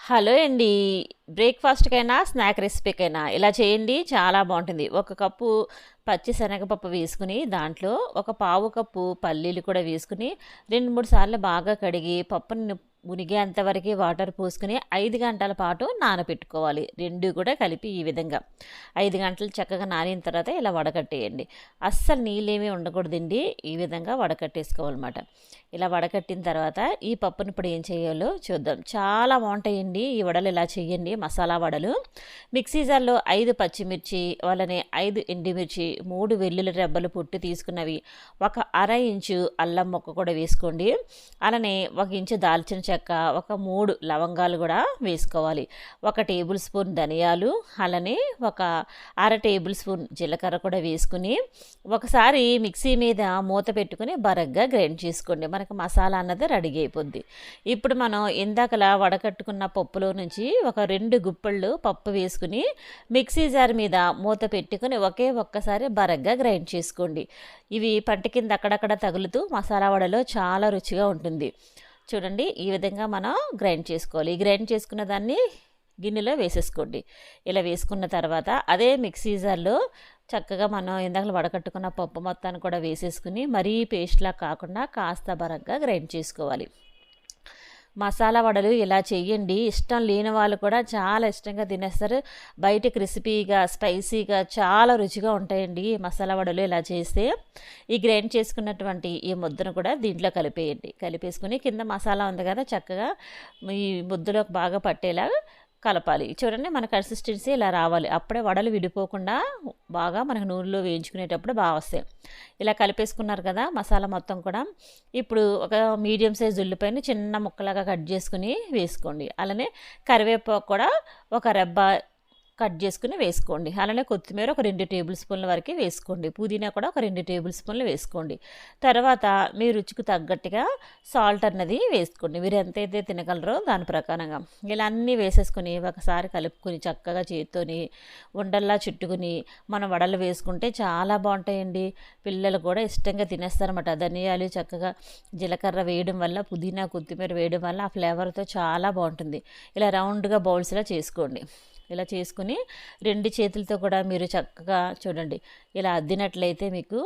Hello అండి. బ్రేక్ఫాస్ట్కైనా snack రెసిపీకైనా ఇలా చేయండి చాలా బాగుంటుంది. ఒక కప్పు పచ్చి శనగపప్పు వేసుకుని దాంట్లో ఒక పావు కప్పు పల్లీలు కూడా వేసుకుని రెండు మూడు సార్లు బాగా కడిగి పప్పుని మునిగేంతవరకు వాటర్ పోసుకుని ఐదు గంటల పాటు నానబెట్టుకోవాలి రెండు కూడా కలిపి ఈ విధంగా. ఐదు గంటలు చక్కగా నానిన తర్వాత ఇలా వడకట్టేయండి. అస్సలు నీళ్ళేమీ ఉండకూడదండి. ఈ విధంగా వడకట్టేసుకోవాలన్నమాట. ఇలా వడకట్టిన తర్వాత ఈ పప్పుని ఇప్పుడు ఏం చేయాలో చూద్దాం. చాలా బాగుంటాయండి. ఈ వడలు ఇలా చేయండి. మసాలా వడలు. మిక్సీ జార్లో ఐదు పచ్చిమిర్చి వాళ్ళని ఐదు ఎండుమిర్చి మూడు వెల్లుల్లి రెబ్బలు పుట్టి తీసుకున్నవి. ఒక అర ఇంచు అల్లం మొక్క కూడా వేసుకోండి. అలానే ఒక ఇంచు దాల్చిన చెక్క ఒక మూడు లవంగాలు కూడా వేసుకోవాలి. ఒక టేబుల్ స్పూన్ ధనియాలు అలానే ఒక అర టేబుల్ స్పూన్ జీలకర్ర కూడా వేసుకుని ఒకసారి మిక్సీ మీద మూత పెట్టుకుని బరగ్గా గ్రైండ్ చేసుకోండి. మనకు మసాలా అన్నది రెడీ అయిపోద్ది. ఇప్పుడు మనం ఇందాకలా వడకట్టుకున్న పప్పులో నుంచి ఒక రెండు గుప్పెళ్ళు పప్పు వేసుకుని మిక్సీ జార్ మీద మూత పెట్టుకుని ఒకే ఒక్కసారి బరగ్గా గ్రైండ్ చేసుకోండి. ఇవి పంట కింద అక్కడక్కడ తగులుతూ మసాలా వడలో చాలా రుచిగా ఉంటుంది. చూడండి ఈ విధంగా మనం గ్రైండ్ చేసుకోవాలి. ఈ గ్రైండ్ చేసుకున్న దాన్ని గిన్నెలో వేసేసుకోండి. ఇలా వేసుకున్న తర్వాత అదే మిక్సీ జార్లో చక్కగా మనం ఇందాక వడకట్టుకున్న పప్పు మొత్తాన్ని కూడా వేసేసుకుని మరీ పేస్ట్లా కాకుండా కాస్త బరగ్గా గ్రైండ్ చేసుకోవాలి. మసాలా వడలు ఇలా చేయండి ఇష్టం లేని వాళ్ళు కూడా చాలా ఇష్టంగా తినేస్తారు. బయట క్రిస్పీగా స్పైసీగా చాలా రుచిగా ఉంటాయండి ఈ మసాలా వడలు ఇలా చేస్తే. ఈ గ్రైండ్ చేసుకున్నటువంటి ఈ ముద్దను కూడా దీంట్లో కలిపేయండి. కలిపేసుకుని కింద మసాలా ఉంది కదా చక్కగా ఈ ముద్దలోకి బాగా పట్టేలా కలపాలి. చూడండి మన కన్సిస్టెన్సీ ఇలా రావాలి. అప్పుడే వడలు విడిపోకుండా బాగా మనకు నూనెలో వేయించుకునేటప్పుడు బాగా వస్తాయి. ఇలా కలిపేసుకున్నారు కదా మసాలా మొత్తం కూడా. ఇప్పుడు ఒక మీడియం సైజ్ ఉల్లిపాయని చిన్న ముక్కలాగా కట్ చేసుకుని వేసుకోండి. అలానే కరివేపాకు కూడా ఒక రెబ్బ కట్ చేసుకుని వేసుకోండి. అలానే కొత్తిమీర ఒక రెండు టేబుల్ స్పూన్ల వరకు వేసుకోండి. పుదీనా కూడా ఒక రెండు టేబుల్ స్పూన్లు వేసుకోండి. తర్వాత మీ రుచికి తగ్గట్టుగా సాల్ట్ అన్నది వేసుకోండి. మీరు ఎంతైతే తినగలరో దాని ప్రకారంగా. ఇలా అన్నీ వేసేసుకొని ఒకసారి కలుపుకొని చక్కగా చేతితోని ఉండల్లా చుట్టుకుని మనం వడలు వేసుకుంటే చాలా బాగుంటాయండి. పిల్లలు కూడా ఇష్టంగా తినేస్తారన్నమాట. ధనియాలు చక్కగా జీలకర్ర వేయడం వల్ల పుదీనా కొత్తిమీర వేయడం వల్ల ఆ ఫ్లేవర్తో చాలా బాగుంటుంది. ఇలా రౌండ్గా బౌల్స్లో చేసుకోండి. ఇలా చేసుకుని రెండు చేతులతో కూడా మీరు చక్కగా చూడండి. ఇలా అద్దినట్లయితే మీకు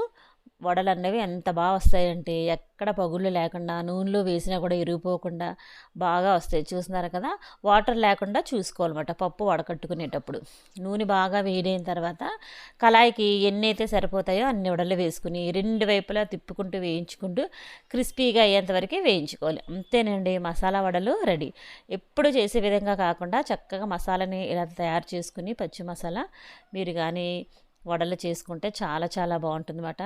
వడలు అన్నవి ఎంత బాగా వస్తాయంటే ఎక్కడ పగుళ్ళు లేకుండా నూనెలో వేసినా కూడా ఇరిగిపోకుండా బాగా వస్తాయి. చూస్తున్నారు కదా? వాటర్ లేకుండా చూసుకోవాలన్నమాట. పప్పు వడకట్టుకునేటప్పుడు. నూనె బాగా వేడైన తర్వాత కళాయికి ఎన్ని అయితే సరిపోతాయో అన్ని వడలు వేసుకుని రెండు వైపులా తిప్పుకుంటూ వేయించుకుంటూ క్రిస్పీగా అయ్యేంతవరకు వేయించుకోవాలి. అంతేనండి మసాలా వడలు రెడీ. ఎప్పుడు చేసే విధంగా కాకుండా చక్కగా మసాలాని ఇలా తయారు చేసుకుని పచ్చి మసాలా మీరు కానీ వడలు చేసుకుంటే చాలా చాలా బాగుంటుంది అనమాట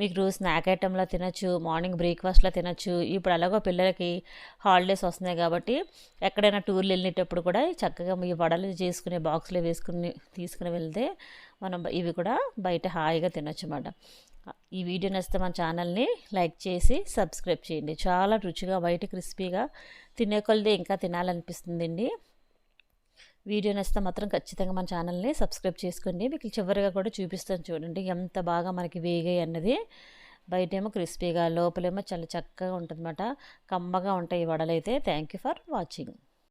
మీకు స్నాక్ ఐటెంలో తినచ్చు మార్నింగ్ బ్రేక్ఫాస్ట్లో తినచ్చు. ఇప్పుడు అలాగో పిల్లలకి హాలిడేస్ వస్తున్నాయి కాబట్టి ఎక్కడైనా టూర్లు వెళ్ళేటప్పుడు కూడా చక్కగా మీ వడలు చేసుకునే బాక్స్లో వేసుకుని తీసుకుని వెళ్తే మనం ఇవి కూడా బయట హాయిగా తినచ్చు అన్నమాట ఈ వీడియో నచ్చితే మన ఛానల్ని లైక్ చేసి సబ్స్క్రైబ్ చేయండి. చాలా రుచిగా బయట క్రిస్పీగా తినే కొలది ఇంకా తినాలనిపిస్తుందండి. వీడియో నచ్చితే మాత్రం ఖచ్చితంగా మన ఛానల్ని సబ్స్క్రైబ్ చేసుకోండి. మీకు చివరిగా కూడా చూపిస్తాను చూడండి ఎంత బాగా మనకి వేగాయి అన్నది. బయటేమో క్రిస్పీగా లోపలేమో చాలా చక్కగా ఉంటుందన్నమాట. కమ్మగా ఉంటాయి ఈ వడలైతే. Thank you for watching